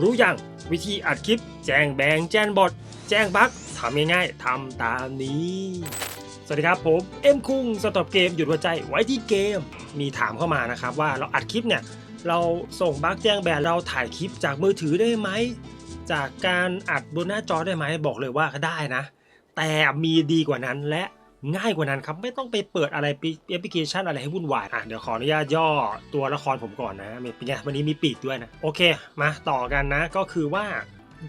รู้อยังวิธีอัดคลิป แจ้งแบงแจ้งบอทแจ้งบั๊กทำง่ายๆทำตามนี้ สวัสดีครับผม เอ็มคุงสต็อปเกมหยุดหัวใจไว้ที่เกม มีถามเข้ามานะครับว่าเราอัดคลิปเนี่ย เราส่งบั๊กแจ้งแบนเราถ่ายคลิปจากมือถือได้ไหม จากการอัดบนหน้าจอได้ไหมบอกเลยว่าได้นะ แต่มีดีกว่านั้นและ ง่ายกว่านั้นครับ ไม่ต้องไปเปิดอะไรแอปพลิเคชันอะไรให้วุ่นวายอะเดี๋ยวขออนุญาตย่อตัวละครผมก่อนนะเป็นไงวันนี้มีปีกด้วยนะโอเค มาต่อกันนะก็คือว่า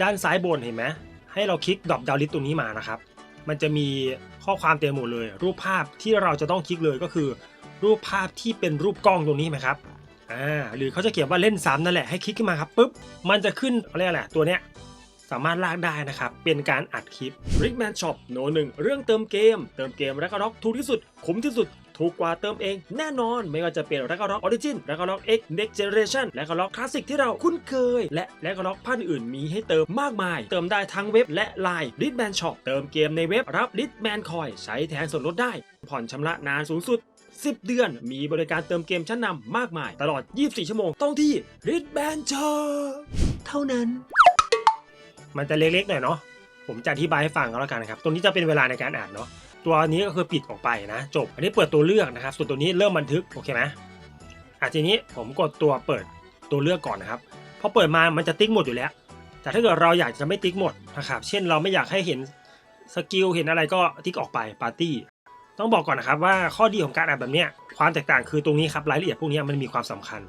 ด้านซ้ายบนเห็นไหมให้เราคลิกดรอปดาวลิสตรงนี้มานะครับ มันจะมีข้อความเต็มหมดเลย รูปภาพที่เราจะต้องคลิกเลยก็คือ รูปภาพที่เป็นรูปกล้องตรงนี้ไหมครับอ่าหรือเขาจะเขียนว่าเล่นซ้ำนั่นแหละให้คลิกขึ้นมาครับปุ๊บมันจะขึ้นอะไรแหละตัวเนี้ย สามารถลากได้นะครับ เป็นการอัดคลิป Rickman Shop โนหนึ่งเรื่องเติมเกม เติมเกม r a g n a r o k ถูกที่สุด คุ้มที่สุดถูกกว่าเติมเองแน่นอนไม่ว่าจะเป็น r a g n a r o k Origin r a g n a r o k X Next Generation r a g n a r o k Classic ที่เราคุ้นเคย และ r a g n a r o k พันอื่นมีให้เติมมากมาย เติมได้ทั้งเว็บและ Line Rickman Shop เติมเกมในเว็บรับ Rickman Coin ใช้แทนส่วนลดได้ ผ่อนชำระนานสูงสุด 10 เดือนมีบริการเติมเกมชั้นนำมากมาย ตลอด 24 ชั่วโมงต้องที่ Rickman Shop เท่านั้น มันจะเล็กๆหน่อยเนาะผมจะอธิบายให้ฟังก็แล้วกันนะครับตรงนี้จะเป็นเวลาในการอ่านเนาะตัวนี้ก็คือปิดออกไปนะ จบ อันนี้เปิดตัวเลือกนะครับ ส่วนตัวนี้เริ่มบันทึกโอเคไหมอะทีนี้ผมกดตัวเปิดตัวเลือกก่อนนะครับพอเปิดมามันจะติ๊กหมดอยู่แล้ว แต่ถ้าเกิดเราอยากจะไม่ติ๊กหมดนะครับเช่นเราไม่อยากให้เห็นสกิลเห็นอะไรก็ติ๊กออกไปปาร์ตี้ต้องบอกก่อนนะครับว่าข้อดีของการอ่านแบบเนี้ยความแตกต่างคือตรงนี้ครับรายละเอียดพวกนี้มันมีความสำคัญ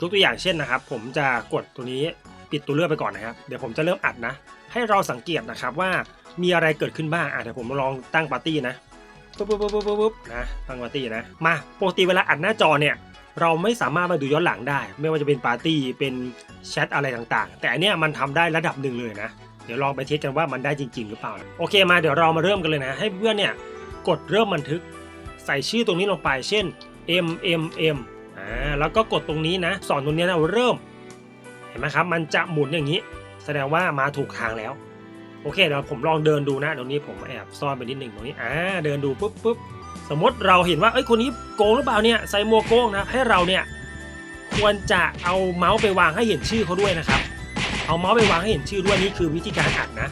ยกตัวอย่างเช่นนะครับ ผมจะกดตัวนี้ ปิดตัวเลือกไปก่อนนะครับเดี๋ยวผมจะเริ่มอัดนะ ให้เราสังเกตนะครับว่ามีอะไรเกิดขึ้นบ้างอะเดี๋ยวผมลองตั้งปาร์ตี้นะปุ๊บปุ๊บปุ๊บปุ๊บนะตั้งปาร์ตี้นะมาปกติเวลาอัดหน้าจอเนี่ยเราไม่สามารถมาดูย้อนหลังได้ ไม่ว่าจะเป็นปาร์ตี้เป็นแชทอะไรต่างๆ แต่อันเนี้ยมันทำได้ระดับหนึ่งเลยนะเดี๋ยวลองไปเทสกันว่ามันได้จริง ๆ หรือเปล่า โอเคมาเดี๋ยวเรามาเริ่มกันเลยนะ ให้เพื่อนเนี่ยกดเริ่มบันทึก ใส่ชื่อตรงนี้ลงไป เช่น m m m อ่าแล้วก็กดตรงนี้นะสอนตรงนี้นะเริ่ม ห็นไหมครับ มันจะหมุนอย่างนี้ แสดงว่ามาถูกทางแล้ว โอเคเดี๋ยวผมลองเดินดูนะตรงนี้ผมแอบซ่อนไปนิดหนึ่งตรงนี้อ่าเดินดูปุ๊บปุ๊บสมมติเราเห็นว่าเอ้ยคนนี้โกงหรือเปล่าเนี่ยใส่มวโกงนะให้เราเนี่ยควรจะเอาเมาส์ไปวางให้เห็นชื่อเขาด้วยนะครับ เอาเมาส์ไปวางให้เห็นชื่อด้วยนี่คือวิธีการอัดนะ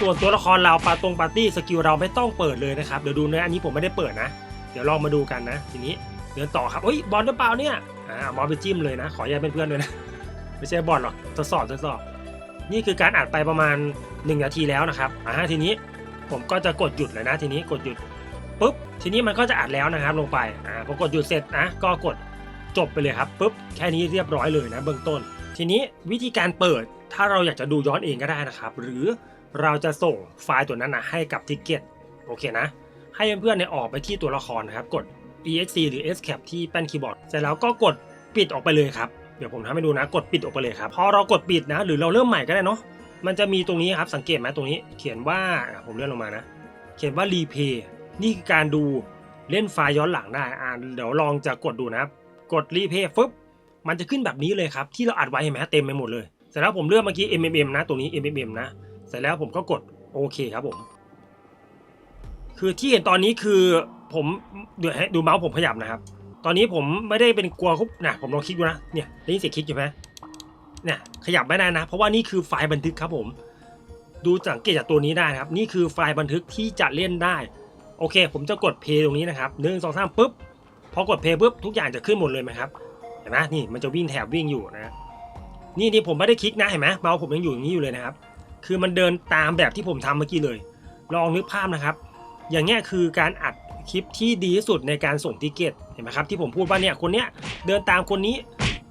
ส่วนตัวละครเราปาตรงปาร์ตี้สกิลเราไม่ต้องเปิดเลยนะครับเดี๋ยวดูนะอันนี้ผมไม่ได้เปิดนะ เดี๋ยวลองมาดูกันนะ ทีนี้เดินต่อครับเฮ้ยบอลหรือเปล่าเนี่ยอ่าเอาเมาส์ไปจิ้มเลยนะ ขออนุญาตเป็นเพื่อนด้วยนะ ไม่ใช่บอลหรอกทดสอบทดสอบ นี่คือการอัดไปประมาณ 1 นาทีแล้วนะครับอ่าทีนี้ผมก็จะกดหยุดเลยนะทีนี้กดหยุดปุ๊บทีนี้มันก็จะอัดแล้วนะครับลงไปอ่าพอกดหยุดเสร็จนะก็กดจบไปเลยครับปุ๊บแค่นี้เรียบร้อยเลยนะเบื้องต้น ทีนี้วิธีการเปิดถ้าเราอยากจะดูย้อนเองก็ได้นะครับ หรือเราจะส่งไฟล์ตัวนั้นนะให้กับทิกเก็ตโอเคนะ ให้เพื่อนๆเนี่ยออกไปที่ตัวละครนะครับกด exe หรือ escape ที่แป้นคีย์บอร์ดเสร็จแล้วก็กดปิดออกไปเลยครับ เดี๋ยวผมทำให้ดูนะกดปิดออกไปเลยครับพอเรากดปิดนะ หรือเราเริ่มใหม่ก็ได้เนาะมันจะมีตรงนี้ครับสังเกตไหมตรงนี้ เขียนว่าอะผมเลื่อนลงมานะ เขียนว่า replay นี่คือการดูเล่นไฟล์ย้อนหลังได้อ่าเดี๋ยวลองจะกดดูนะครับ กด replay ฟึบมันจะขึ้นแบบนี้เลยครับที่เราอัดไว้เห็นไหมเต็มไปหมดเลยเสร็จแล้วผมเลือกเมื่อกี้ mmm นะตรงนี้ mmm นะเสร็จแล้วผมก็กดโอเคครับผม คือที่เห็นตอนนี้คือผมเดี๋ยวให้ดูเมาส์ผมขยับนะครับ ตอนนี้ผมไม่ได้เป็นกลัวคุบนะผมลองคลิกดูนะเนี่ยได้ยินเสียงคลิกอยู่ไหมเนี่ยขยับไม่ได้นะ เพราะว่านี่คือไฟล์บันทึกครับผม ดูสังเกตจากตัวนี้ได้นะครับ นี่คือไฟล์บันทึกที่จะเล่นได้ โอเค ผมจะกดเพย์ตรงนี้นะครับหนึ่งสองสามปุ๊บพอกดเพย์ปุ๊บทุกอย่างจะขึ้นหมดเลยไหมครับเห็นไหมนี่มันจะวิ่งแถบวิ่งอยู่นะนี่นี่ผมไม่ได้คลิกนะเห็นไหมเมาส์ผมยังอยู่อย่างนี้อยู่เลยนะครับ คือมันเดินตามแบบที่ผมทำเมื่อกี้เลย ลองนึกภาพนะครับ อย่างเงี้ยคือการอัด คลิปที่ดีที่สุดในการส่งติเกตเห็นไหมครับที่ผมพูดว่าเนี่ยคนเนี้ยเดินตามคนนี้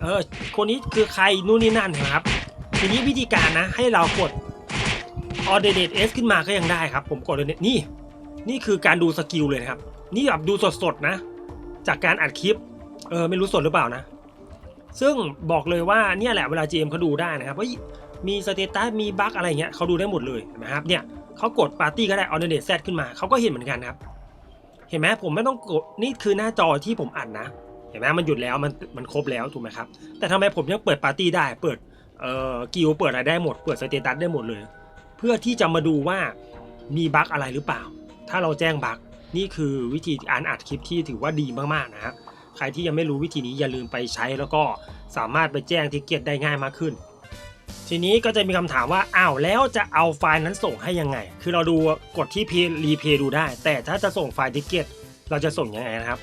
เออคนนี้คือใครนู่นนี่นั่นเห็นไหมครับทีนี้วิธีการนะให้เรากด o r d i n a t e S ขึ้นมาก็ยังได้ครับ ผมกดเลยนี่ นี่คือการดูสกิลเลยนะครับ นี่แบบดูสดๆนะ จากการอัดคลิปเออไม่รู้สดหรือเปล่านะ ซึ่งบอกเลยว่าเนี่ยแหละเวลา GM เขาดูได้นะครับว่ามีสเตตัสมีบั๊กอะไรเงี้ยเขาดูได้หมดเลยนะครับเนี่ยเขากดปาร์ตี้ก็ได้ออเดเดตแซดขึ้นมาเขาก็เห็นเหมือนกันครับ ห็นไหมผมไม่ต้องกดนี่คือหน้าจอที่ผมอัดนะเห็นไหมมันหยุดแล้วมันมันครบแล้วถูกไหมครับแต่ทำไมผมยังเปิดปาร์ตี้ได้ เปิดเอ่อกิลเปิดอะไรได้หมดเปิดสเตตัสได้หมดเลย เพื่อที่จะมาดูว่ามีบั๊กอะไรหรือเปล่า ถ้าเราแจ้งบั๊กนี่คือวิธีการอัดคลิปที่ถือว่าดีมากๆนะครับใครที่ยังไม่รู้วิธีนี้อย่าลืมไปใช้แล้วก็สามารถไปแจ้งทิกเก็ตได้ง่ายมากขึ้น ทีนี้ก็จะมีคำถามว่าอ้าวแล้วจะเอาไฟล์นั้นส่งให้ยังไง คือเราดูกดที่รีเพย์ดูได้ แต่ถ้าจะส่งไฟล์ทิกเก็ตเราจะส่งยังไงนะครับ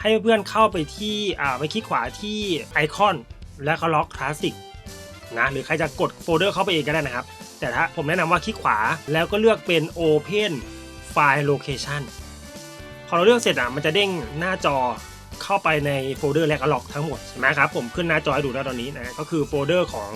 ให้เพื่อนเข้าไปที่อ่าไปคลิกขวาที่ไอคอนและก็ล็อกคลาสสิกนะหรือใครจะกดโฟลเดอร์เข้าไปเองก็ได้นะครับ แต่ถ้าผมแนะนำว่าคลิกขวาแล้วก็เลือกเป็น Open File Location พอเราเลือกเสร็จอะมันจะเด้งหน้าจอเข้าไปในโฟลเดอร์และก็ล็อกทั้งหมดใช่ไหมครับผมขึ้นหน้าจอให้ดูแล้วตอนนี้นะก็คือโฟลเดอร์ของ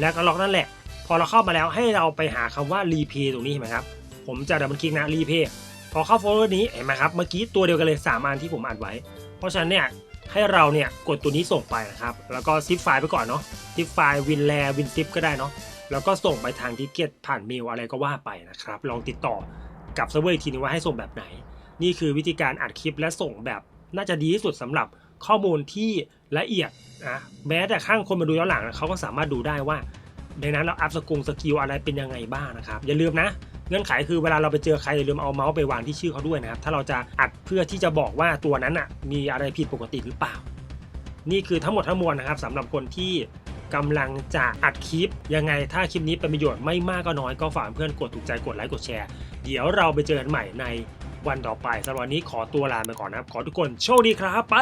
และก็ล็อกนั่นแหละ พอเราเข้ามาแล้วให้เราไปหาคำว่า replay ตรงนี้เห็นไหมครับ ผมจะดับเบิลคลิกนะ replay พอเข้าโฟลเดอร์นี้เห็นไหมครับเมื่อกี้ตัวเดียวกันเลย3อันที่ผมอัดไว้ เพราะฉะนั้นเนี่ยให้เราเนี่ยกดตัวนี้ส่งไปนะครับ แล้วก็ซิปไฟล์ไปก่อนเนาะซิปไฟล์วินแลวินซิปก็ได้เนาะแล้วก็ส่งไปทางทิเก็ตผ่านเมลอะไรก็ว่าไปนะครับ ลองติดต่อกับเซิร์ฟเวอร์อีกทีนึงว่าให้ส่งแบบไหน นี่คือวิธีการอัดคลิปและส่งแบบน่าจะดีที่สุดสำหรับ ข้อมูลที่ละเอียดนะแม้แต่ข้างคนมาดูย้อนหลังเขาก็สามารถดูได้ว่า ในนั้นเราอัพสกุลสกิลอะไรเป็นยังไงบ้างนะครับ อย่าลืมนะเงื่อนไขคือเวลาเราไปเจอใครอย่าลืมเอาเมาส์ไปวางที่ชื่อเขาด้วยนะครับ ถ้าเราจะอัดเพื่อที่จะบอกว่าตัวนั้นอะมีอะไรผิดปกติหรือเปล่า นี่คือทั้งหมดทั้งมวลนะครับสำหรับคนที่กำลังจะอัดคลิปยังไงถ้าคลิปนี้เป็นประโยชน์ไม่มากก็น้อยก็ฝากเพื่อนกดถูกใจกดไลค์กดแชร์ เดี๋ยวเราไปเจอกันใหม่ใน วันต่อไปสำหรับวันนี้ขอตัวลาไปก่อนนะครับ ขอทุกคนโชคดีครับไป